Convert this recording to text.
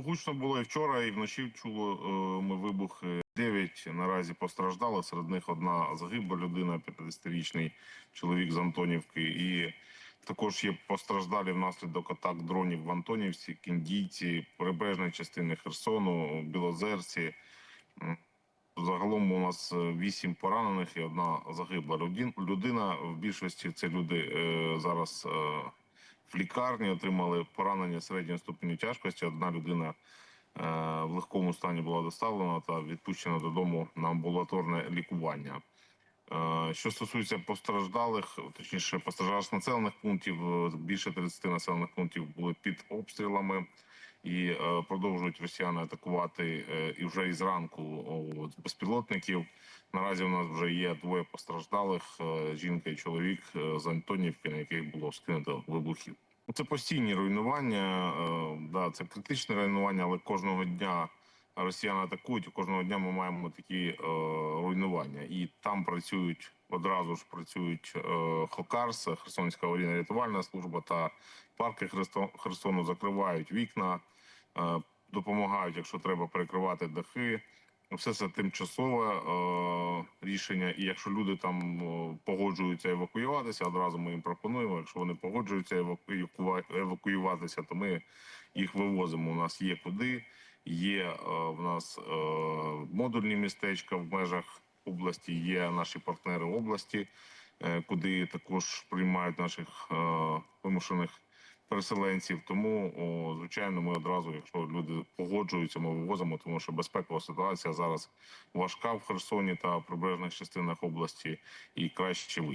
Гучно було і вчора, і вночі чуло е, ми вибухи. Дев'ять наразі постраждали. Серед них одна загибла людина, 50-річний чоловік з Антонівки. І також є постраждалі внаслідок атак дронів в Антонівці, Кіндійці, прибережної частини Херсону, Білозерці. Загалом у нас е, вісім поранених і одна загибла людина. В більшості це люди е, зараз в лікарні отримали поранення середньої ступені тяжкості. Одна людина е, в легкому стані була доставлена та відпущена додому на амбулаторне лікування. Е, Що стосується постраждалих, точніше постраждалих населених пунктів, е, більше 30 населених пунктів були під обстрілами і е, продовжують росіяни атакувати і вже із ранку безпілотників. Наразі у нас вже є двоє постраждалих: жінка і чоловік з Антонівки, на яких було скинуто вибухів. Це постійні руйнування, да, це критичне руйнування, але кожного дня росіяни атакують, і кожного дня ми маємо такі е, руйнування. І там працюють одразу ж працюють е, Хокарс, Херсонська аварійна рятувальна служба та парки Хресто- Херсону закривають вікна, е, допомагають, якщо треба перекривати дахи. Все це тимчасове е, рішення. І якщо люди там е, погоджуються евакуюватися, одразу ми їм пропонуємо. Якщо вони погоджуються евакуюва- евакуюватися, то ми їх вивозимо. У нас є куди. Є е, в нас е, модульні містечка в межах області. Є наші партнери області, е, куди також приймають наших е, вимушених переселенців. Тому, звичайно, ми одразу, якщо люди погоджуються, ми вивозимо, тому що безпекова ситуація зараз важка в Херсоні та прибережних частинах області, і краще ви.